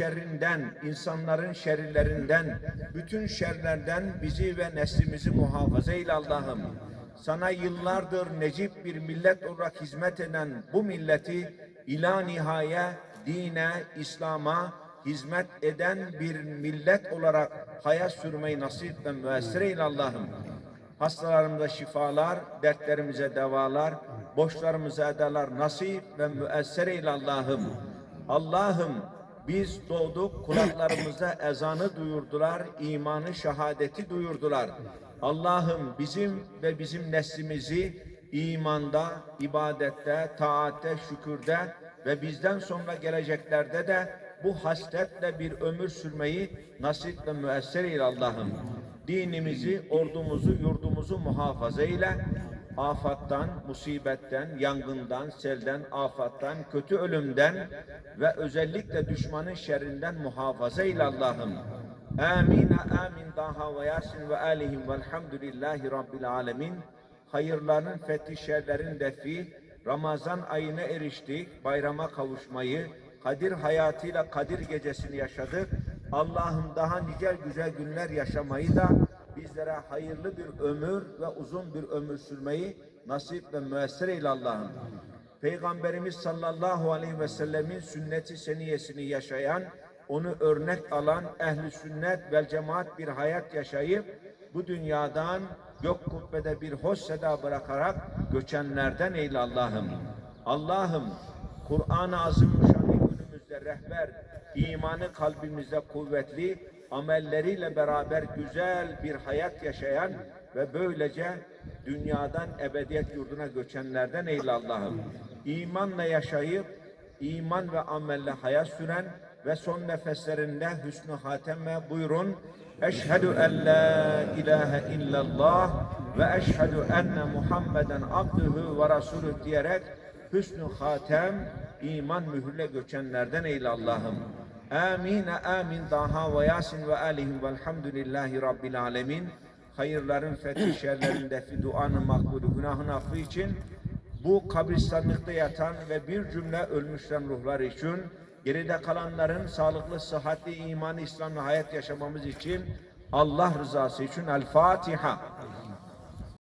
şerrinden, insanların şerlerinden, bütün şerlerden bizi ve neslimizi muhafaza eyle Allah'ım. Sana yıllardır necip bir millet olarak hizmet eden bu milleti ila nihaye dine, İslam'a hizmet eden bir millet olarak hayat sürmeyi nasip ve müessir eyle Allah'ım. Hastalarımıza şifalar, dertlerimize devalar, borçlarımıza edalar nasip ve müesser eyle Allah'ım. Allah'ım biz doğduk kulaklarımıza ezanı duyurdular, imanı şehadeti duyurdular. Allah'ım bizim ve bizim neslimizi imanda, ibadette, taatte, şükürde ve bizden sonra geleceklerde de bu hasletle bir ömür sürmeyi nasip ve müesser eyle Allah'ım. Dinimizi, ordumuzu, yurdumuzu muhafaza eyle. Afattan, musibetten, yangından, selden, afattan, kötü ölümden ve özellikle düşmanın şerrinden muhafaza eyle Allah'ım. Amin, amin, daha ve yasin ve alihim velhamdülillahi rabbil alemin. Hayırların fethi, şerlerin defi, Ramazan ayına eriştik, bayrama kavuşmayı, Kadir hayatıyla Kadir gecesini yaşadık. Allah'ım daha nice güzel günler yaşamayı da bizlere hayırlı bir ömür ve uzun bir ömür sürmeyi nasip ve müessir eyle Allah'ım. Peygamberimiz sallallahu aleyhi ve sellemin sünneti seniyesini yaşayan, onu örnek alan ehli sünnet vel cemaat bir hayat yaşayıp bu dünyadan gök kubbede bir hoş seda bırakarak göçenlerden eyle Allah'ım. Allah'ım Kur'an-ı Azimüşşan'ı önümüzde rehber, imanı kalbimizde kuvvetli, amelleriyle beraber güzel bir hayat yaşayan ve böylece dünyadan ebediyet yurduna göçenlerden eyle Allah'ım. İmanla yaşayıp, iman ve amelle hayat süren ve son nefeslerinde hüsnü hateme buyurun. Eşhedü en la ilahe illallah ve eşhedü enne Muhammeden abdühü ve rasulü diyerek hüsnü hatem iman mühürle göçenlerden eyle Allah'ım. Amin amin daha ve yasin ve alihim velhamdülillahi rabbil alemin. Hayırların fethi şerlerin defi duanın makbulü günahın affı için bu kabristanlıkta yatan ve bir cümle ölmüşlerin ruhları için geride kalanların sağlıklı, sıhhatli, imanı, İslam'la hayat yaşamamız için Allah rızası için El Fatiha.